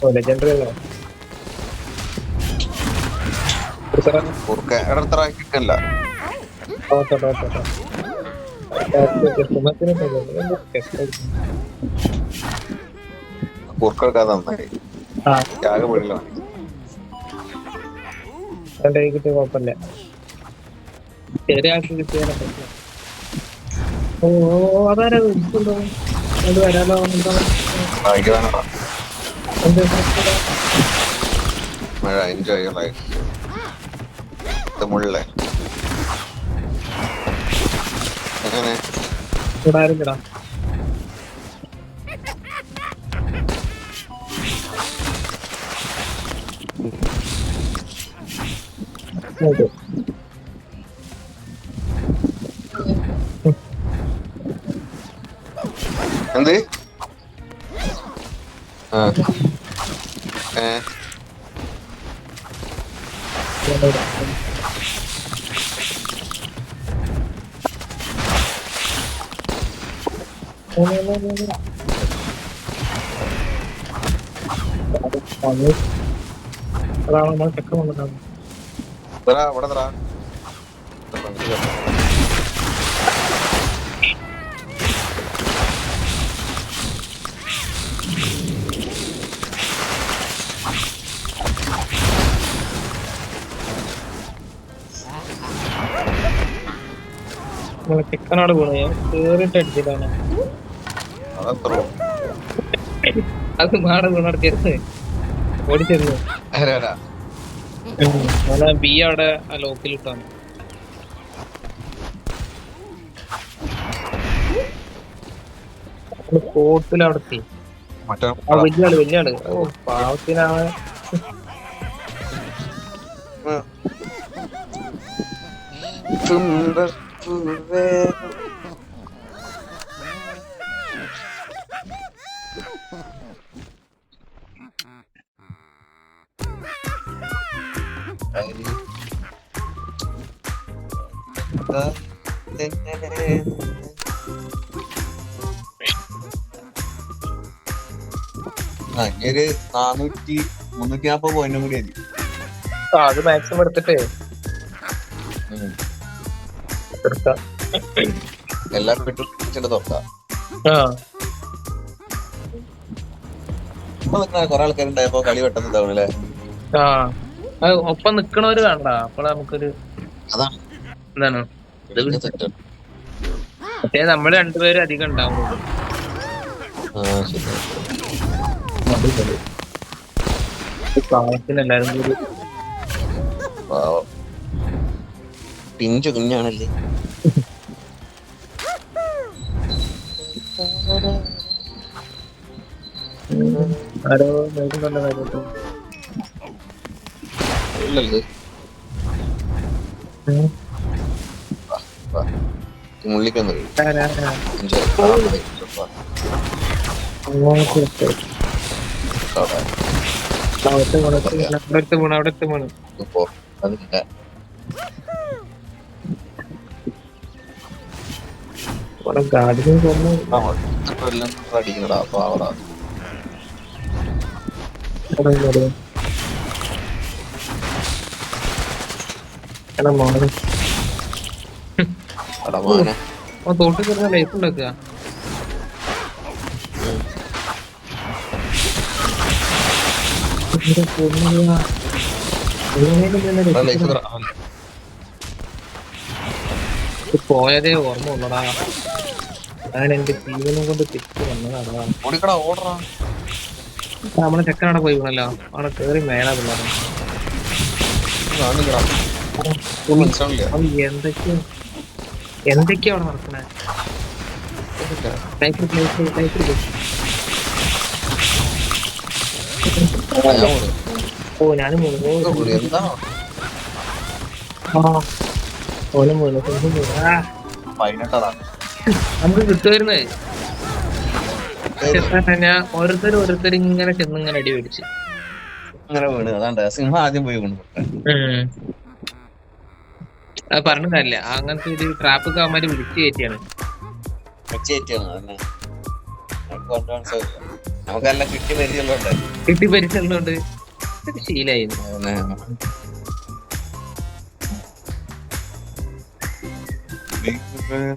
ഓ legendary അല്ലേ കിട്ടില്ല ടോട്ടോ ടോട്ടോ സുമത്തിന് കുറുക്കെടുക്കാൻ നന്നായി ആകെ എന്റെ കൈ കിട്ടിയ കുഴപ്പമില്ല ആൾക്ക് കിട്ടിയാലും ഓ അതാരാ അത് വരാലോ എന്താ? മഴ എൻജോയ് ലൈഫ് ഇത് മുള്ളേ. എങ്ങനെ? ഇവിടെ ആരും കിടാ ഓക്കെ എന്ത്? ആ. ഏ അതാണ് നമ്മൾ ചെക്കൻ വന്നിട്ടാണ് ഇതറാ ഇവിടെ നമ്മളെ ചെക്കനോട് പോണു. കേറിട്ട് അടിച്ചതാണ് അത് മാടെ വീണടക്കരുത് ഓടിച്ചെന്നു ആരാ ഞാൻ ബി അവിടെ ആ ലോക്കിലിട്ടാണ്. കോട്ടിൽ അവിടെ എത്തി ആൾ വലിയ ആൾ ഓ പാവത്തിനാണ്. സുന്ദർ. ഒരു നാനൂറ്റി മുന്നൂറ്റി നാപ്പത് പോയിന്റും കൂടി അത് മാക്സിമം എടുത്തിട്ടേ. എല്ലാ തുറക്കാം കുറെ ആൾക്കാരുണ്ടായപ്പോ കളി പെട്ടെന്ന് ഇതാവണല്ലേ ആ. ഒപ്പം നിക്കണവര് വേണ്ട. അപ്പോഴാ നമുക്കൊരു അതാണ്. എന്താണ്? പക്ഷേ നമ്മൾ രണ്ടുപേരും അധികം ഉണ്ടാവും എല്ലാരും കൂടി പിഞ്ചു കുഞ്ഞാണല്ലേ? ആരോ നോക്കുന്നുണ്ട് കാര്യമായിട്ട് ഇല്ലല്ലേ? മുള്ളിക്കൊന്ന് അതില്ല. ഇവിടെ ഗാർഡിനും കൊന്നു അടിക്കണടാ പാവടാ എടാ മോനെ. എടാ മോനെ. തോട്ട് കയറുന്ന ലൈഫ് ഉണ്ടാക്കുക. ലൈഫ് പോയതേ ഓർമ്മ ഉള്ളടാ ഞാൻ എന്റെ ജീവനും കൊണ്ട് തിരിച്ചു വന്നതാടാ ഓടിക്കടാ ഓടറാ നമ്മളെ ചെക്കനവിടെ പോയി വീണല്ലോ. അവിടെ കേറി മേലാ പിള്ളേരെ. എന്തൊക്കെയാ എന്തൊക്കെയോ അവിടെ നടക്കണേ? ഓ ഞാനും എന്താ? ആ. ഓനും കുഞ്ഞും വീണു ആ പതിനെട്ടടാ നമുക്ക് കിട്ടുമായിരുന്നേ ഞാൻ ഓരോരുത്തർ ഓരോരുത്തർ ഇങ്ങനെ ചെന്ന് ഇങ്ങനെ അടി പിടിച്ച്. അങ്ങനെ വീണ് അതാണ്ട്. സിംഹം ആദ്യം പോയി വീണു. അത് പറഞ്ഞ കാര്യമില്ല. അങ്ങനത്തെ ഒരു ട്രാപ്പ് കാമാര് വിളിച്ചു കയറ്റിയാണ്. വെച്ചേറ്റാണ് അതന്നെ. കോൺഫിഡൻസ് നമുക്കെല്ലാം കിട്ടി പരിചയമുള്ളതുകൊണ്ട്. കിട്ടി പരിചയമുള്ളതുകൊണ്ട്. ശീലായി. 네.